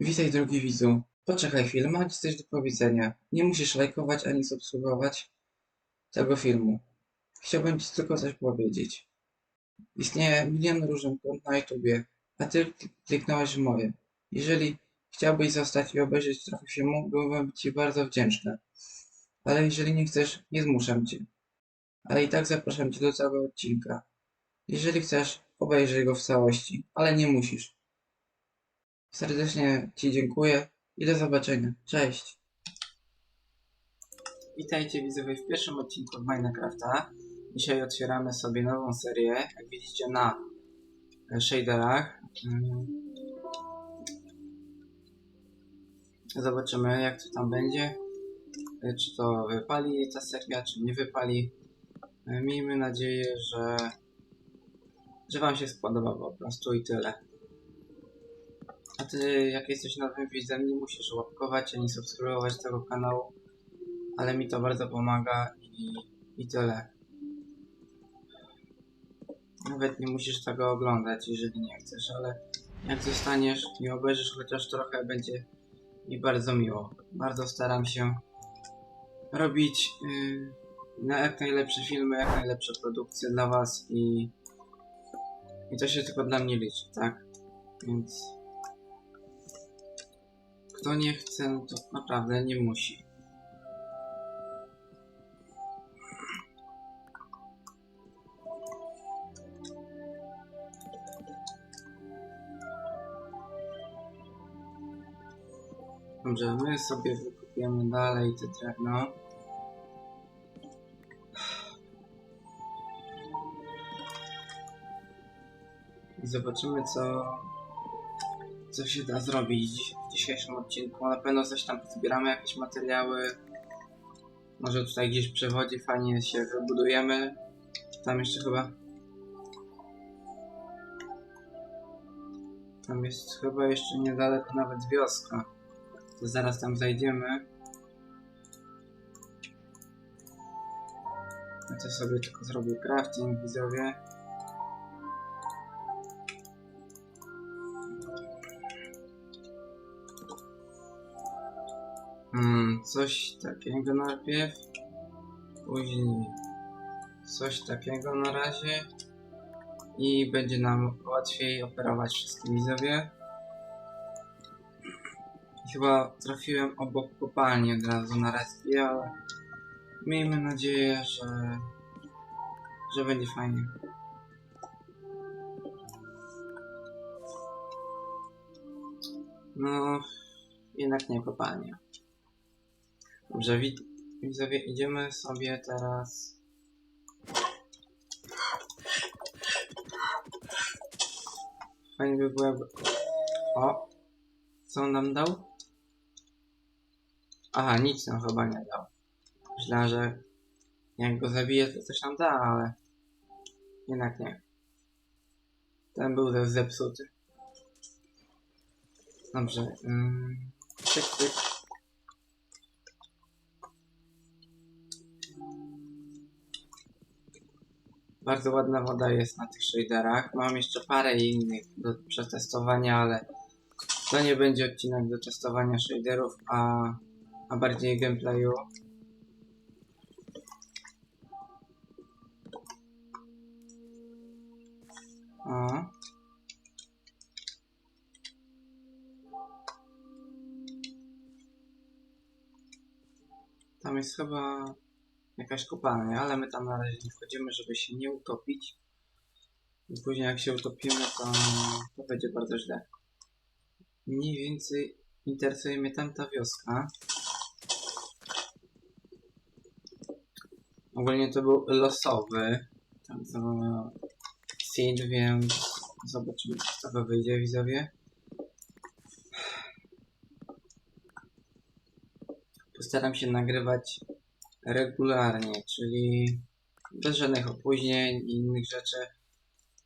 Witaj drogi widzu. Poczekaj chwilę, mam coś do powiedzenia. Nie musisz lajkować ani subskrybować tego filmu. Chciałbym ci tylko coś powiedzieć. Istnieje milion różnych kont na YouTubie, a ty klik- kliknąłeś w moje. Jeżeli chciałbyś zostać i obejrzeć trochę filmu, byłbym ci bardzo wdzięczny. Ale jeżeli nie chcesz, nie zmuszam cię. Ale i tak zapraszam cię do całego odcinka. Jeżeli chcesz, obejrzyj go w całości, ale nie musisz. Serdecznie Ci dziękuję i do zobaczenia. Cześć. Witajcie widzowie w pierwszym odcinku Minecrafta. Dzisiaj otwieramy sobie nową serię, jak widzicie na e, shaderach. Mm. Zobaczymy jak to tam będzie. E, Czy to wypali ta seria, czy nie wypali. E, Miejmy nadzieję, że, że Wam się spodoba po prostu i tyle. A ty, jak jesteś nowym widzem, nie musisz łapkować ani subskrybować tego kanału, ale mi to bardzo pomaga i, i tyle. Nawet nie musisz tego oglądać, jeżeli nie chcesz, ale jak zostaniesz i obejrzysz chociaż trochę, będzie mi bardzo miło. Bardzo staram się robić yy, na jak najlepsze filmy, jak najlepsze produkcje dla Was i, i to się tylko dla mnie liczy, tak? Więc kto nie chce, no to naprawdę nie musi. Dobrze, my sobie wykupiemy dalej te drewno. I zobaczymy co co się da zrobić w dzisiejszym odcinku. Na pewno coś tam zbieramy, jakieś materiały. Może tutaj gdzieś przy wodzie fajnie się wybudujemy. Tam jeszcze chyba. Tam jest chyba jeszcze niedaleko nawet wioska. To zaraz tam zajdziemy. Ja to sobie tylko zrobię crafting, widzowie. Hmm, coś takiego najpierw. Później coś takiego na razie. I będzie nam łatwiej operować wszystkie widzowie. Chyba trafiłem obok kopalni od razu na respie, ale miejmy nadzieję, że, że będzie fajnie. No, jednak nie kopalnia. Dobrze, wid- widzowie, idziemy sobie teraz. Fajnie by było jakby... O! Co on nam dał? Aha, nic nam chyba nie dał. Myślałem, że jak go zabiję, to coś nam da, ale... Jednak nie. Ten był zepsuty. Dobrze. Tyk. Bardzo ładna woda jest na tych shaderach. Mam jeszcze parę innych do przetestowania, ale to nie będzie odcinek do testowania shaderów, a, a bardziej gameplayu. O. Tam jest chyba jakaś kopalnia, ale my tam na razie nie wchodzimy, żeby się nie utopić. I później jak się utopimy, to, to będzie bardzo źle. Mniej więcej interesuje mnie tamta wioska. Ogólnie to był losowy. Tam to seed, więc zobaczymy, czy z tego wyjdzie widzowie. Postaram się nagrywać regularnie, czyli bez żadnych opóźnień i innych rzeczy.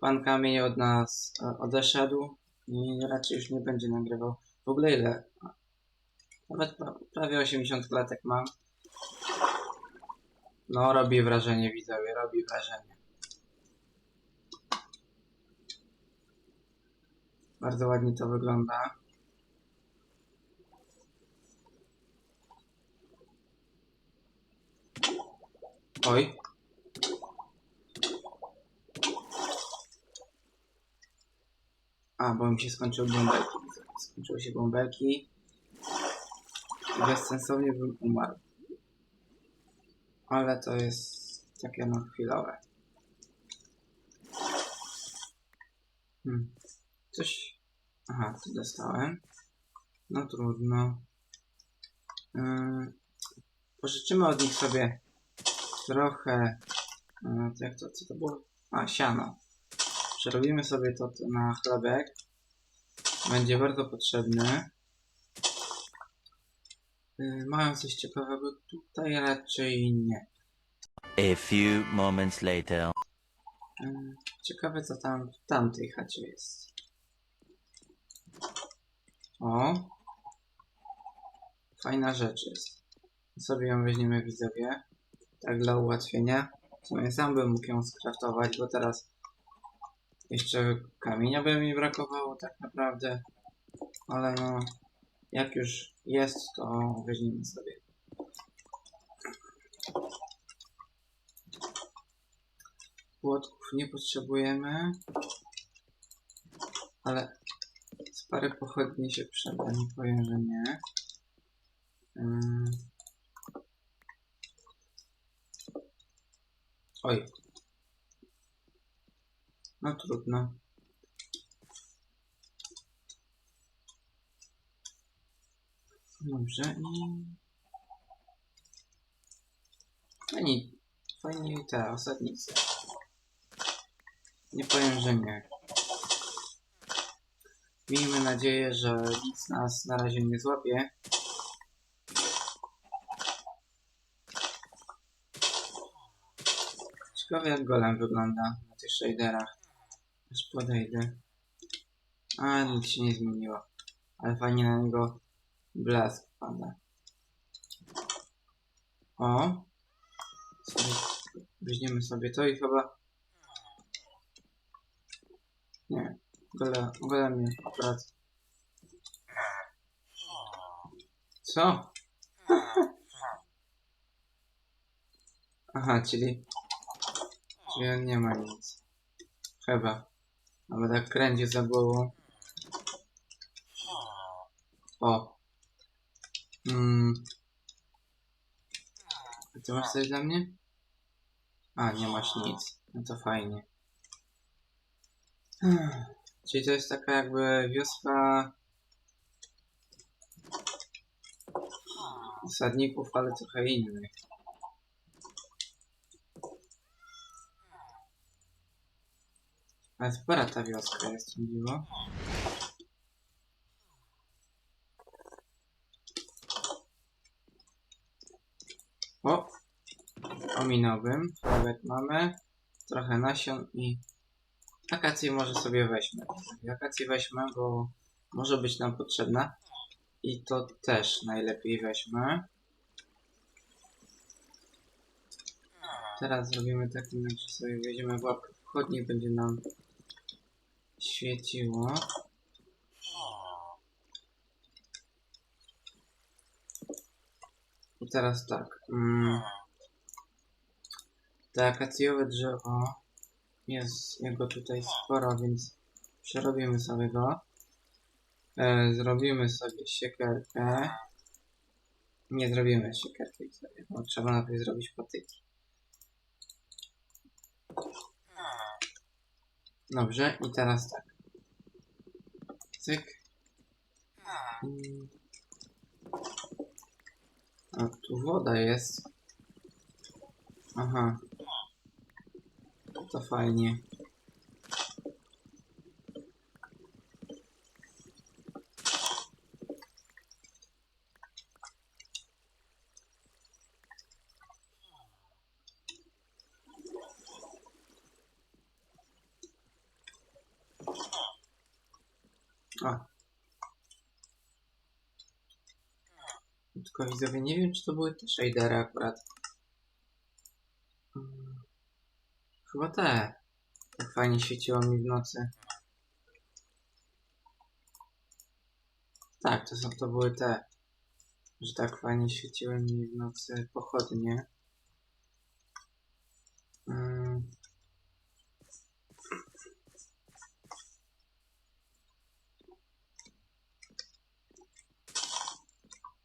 Pan Kamień od nas e, odeszedł i raczej już nie będzie nagrywał. W ogóle ile? Nawet pra prawie 80 klatek mam. No, robi wrażenie, widzowie, robi wrażenie. Bardzo ładnie to wygląda. Oj. A, bo mi się skończyły bąbelki. Skończyły się bąbelki. I bezsensownie bym umarł. Ale to jest takie no chwilowe. Hmm. Coś... Aha, tu dostałem. No trudno. Yy, pożyczymy od nich sobie trochę... To jak to, co to było? A, siano. Przerobimy sobie to na chlebek. Będzie bardzo potrzebny. Yy, mają coś ciekawego tutaj? Raczej nie. A few moments later. Yy, ciekawe co tam w tamtej chacie jest. O! Fajna rzecz jest. Sobie ją weźmiemy widzowie. Tak dla ułatwienia. W sumie sam bym mógł ją skraftować, bo teraz jeszcze kamienia by mi brakowało tak naprawdę. Ale no, jak już jest, to weźmiemy sobie. Płotków nie potrzebujemy. Ale z parę pochodni się przyda, nie powiem, że nie. Ym. Oj. No trudno. Dobrze i... Fajnie, fajnie te osadnice. Nie powiem, że nie. Miejmy nadzieję, że nic nas na razie nie złapie. Ciekawe jak golem wygląda na tych shaderach. Aż podejdę. A, nic się nie zmieniło. Ale fajnie na niego blask pada. O! Weźmiemy sobie to i chyba... Nie, Gole, golem mnie akurat. Co? Aha, czyli... Czyli nie ma nic. Chyba. Albo tak kręci za głową. O. Mm. Ty masz coś dla mnie? A, nie masz nic. No to fajnie. Czyli to jest taka jakby wioska osadników, ale trochę innych. Ale spora ta wioska jest, o dziwo. O! Ominąłbym. Chlebek mamy. Trochę nasion i akację może sobie weźmy. Akację weźmy, bo może być nam potrzebna. I to też najlepiej weźmy. Teraz zrobimy taki, że sobie weźmiemy w łapkę wchodni, będzie nam świeciło. I teraz tak. Mm, te akacjowe drzewo jest jego tutaj sporo, więc przerobimy sobie go. E, zrobimy sobie siekierkę. Nie zrobimy siekierki sobie, bo trzeba najpierw zrobić patyki. Dobrze, i teraz tak. Cyk. Mm. A tu woda jest. Aha. To fajnie. A. Tylko widzowie, nie wiem czy to były te shadery akurat. Mm, Chyba te. Tak fajnie świeciło mi w nocy. Tak, to są to były te. Że tak fajnie świeciły mi w nocy pochodnie.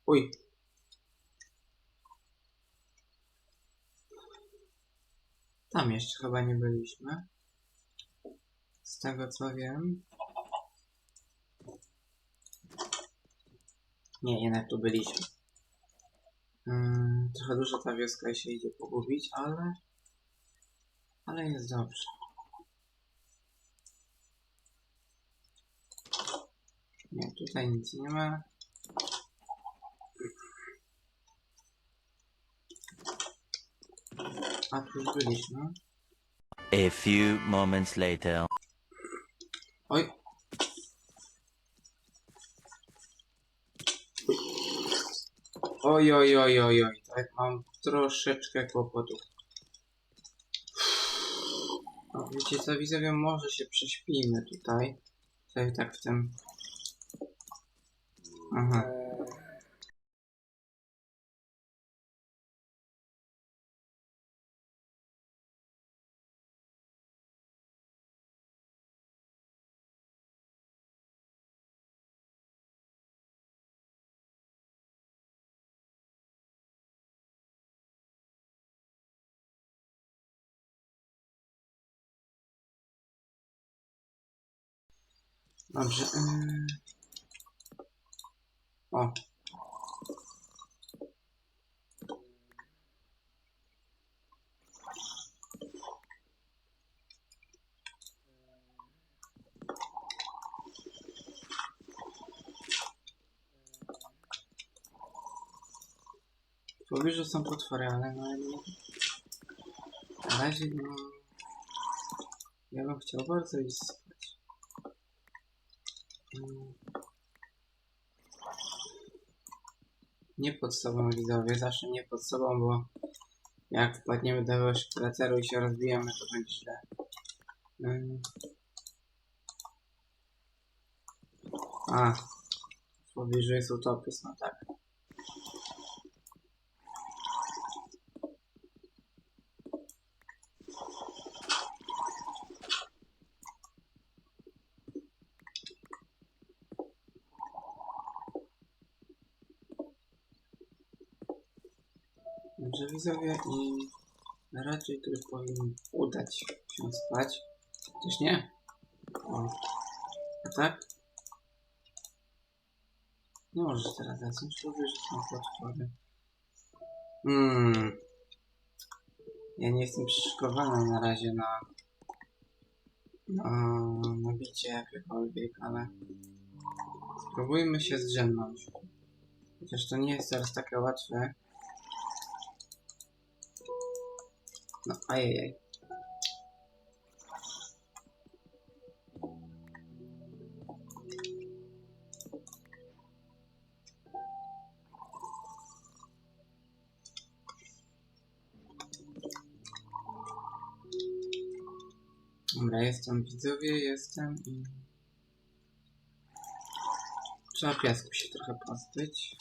Uj. Tam jeszcze chyba nie byliśmy. Z tego co wiem. Nie, jednak tu byliśmy. Mm, trochę dużo ta wioska się idzie pogubić, ale... Ale jest dobrze. Nie, tutaj nic nie ma. A tu już byliśmy. A few moments later. Oj. Oj, oj, oj, oj, oj. Tak, mam troszeczkę kłopotów. O, wiecie co, widzowie, może się prześpijmy tutaj. Tutaj tak w tym... Aha. Dobrze. Yy... O. W pobliżu są potwory, ale no. Na razie no... Ja bym chciał bardzo iść. Nie pod sobą widzowie, zawsze nie pod sobą, bo jak wpadniemy do jakiegoś krateru i się rozbijemy, to będzie źle. Mm. A, w pobliżu jest utopis, no tak. Dobrze widzowie i raczej tu już powinno udać się spać. Chociaż nie. O. A tak? Nie możesz teraz zasnąć, bo wiesz, że są potwory. Hmm. Ja nie jestem przyszykowany na razie na na, na bicie jakiekolwiek, ale spróbujmy się zdrzemnąć. Chociaż to nie jest teraz takie łatwe. No, ajajaj. Dobra, jestem widzowie, jestem i... Trzeba piasku się trochę pozbyć.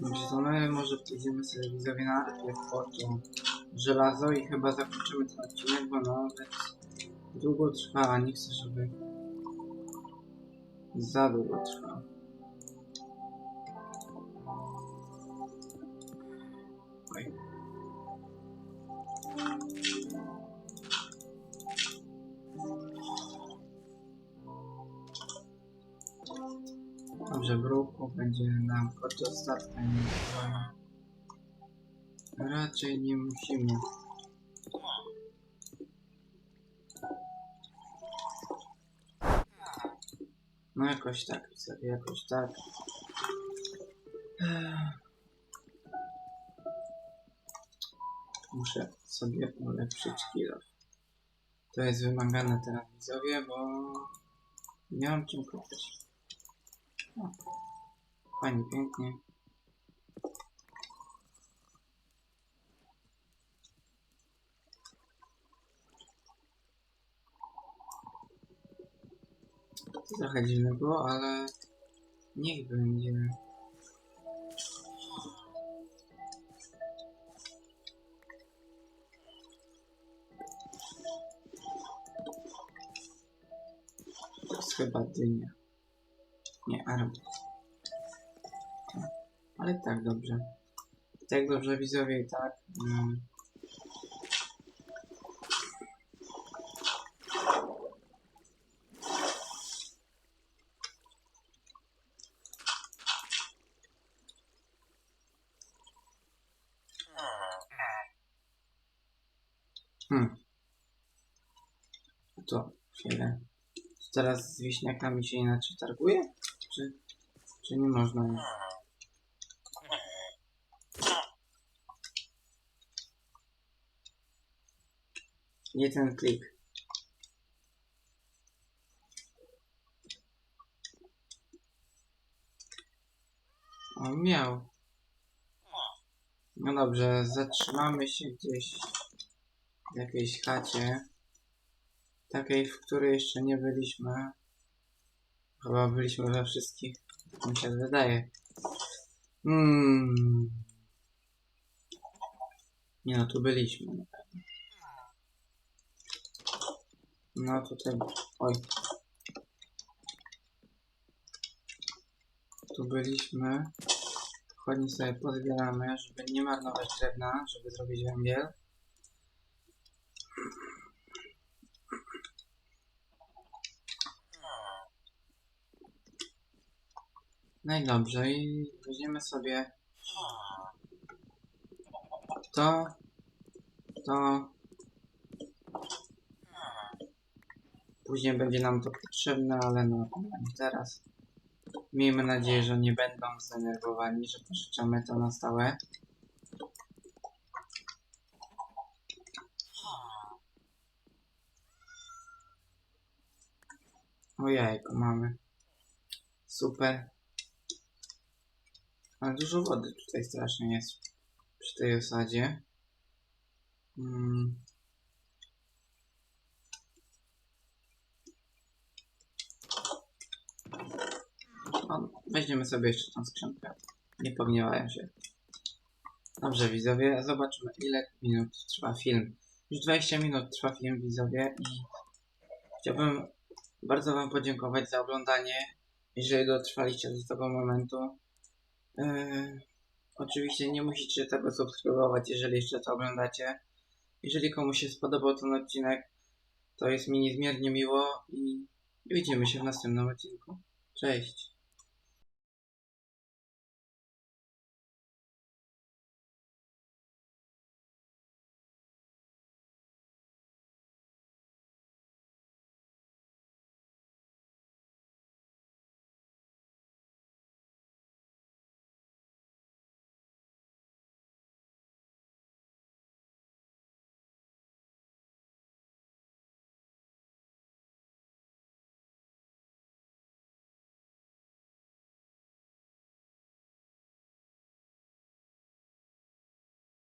Dobrze, to my może wejdziemy sobie widzowie najpierw po to żelazo i chyba zakończymy ten odcinek, bo nawet długo trwa, a nie chcę, żeby za długo trwał. Trzeba. Raczej nie musimy. No jakoś tak, sobie jakoś tak. Muszę sobie ulepszyć kilo. To jest wymagane teraz widzowie, bo nie mam czym kupić. O. Fajnie, pięknie. To trochę dziwne było, ale niech będzie. To jest chyba dynia. Nie, arbuz. Ale i tak dobrze. Tak dobrze widzowie i tak. Mm. Hmm. To chwilę. Czy teraz z wiśniakami się inaczej targuje? Czy, czy nie można? już? Nie ten klik. On miał. No dobrze, zatrzymamy się gdzieś w jakiejś chacie. Takiej, w której jeszcze nie byliśmy. Chyba byliśmy we wszystkich. Tak mi się wydaje. Hmm. Nie no, tu byliśmy na. No tutaj. Oj. Tu byliśmy. Chodźmy sobie pozbieramy, żeby nie marnować drewna, żeby zrobić węgiel. No i dobrze, i weźmiemy sobie to, to. Później będzie nam to potrzebne, ale no teraz. Miejmy nadzieję, że nie będą zdenerwowani, że pożyczamy to na stałe. Ojejku, mamy. Super. Ale dużo wody tutaj strasznie jest przy tej osadzie. Mm. O, weźmiemy sobie jeszcze tą skrzynkę. Nie pogniewają się. Dobrze, widzowie, zobaczymy ile minut trwa film. Już 20 minut trwa film, widzowie, i chciałbym bardzo Wam podziękować za oglądanie, jeżeli dotrwaliście do tego momentu. Yy, oczywiście nie musicie tego subskrybować, jeżeli jeszcze to oglądacie. Jeżeli komuś się spodobał ten odcinek, to jest mi niezmiernie miło i widzimy się w następnym odcinku. Cześć!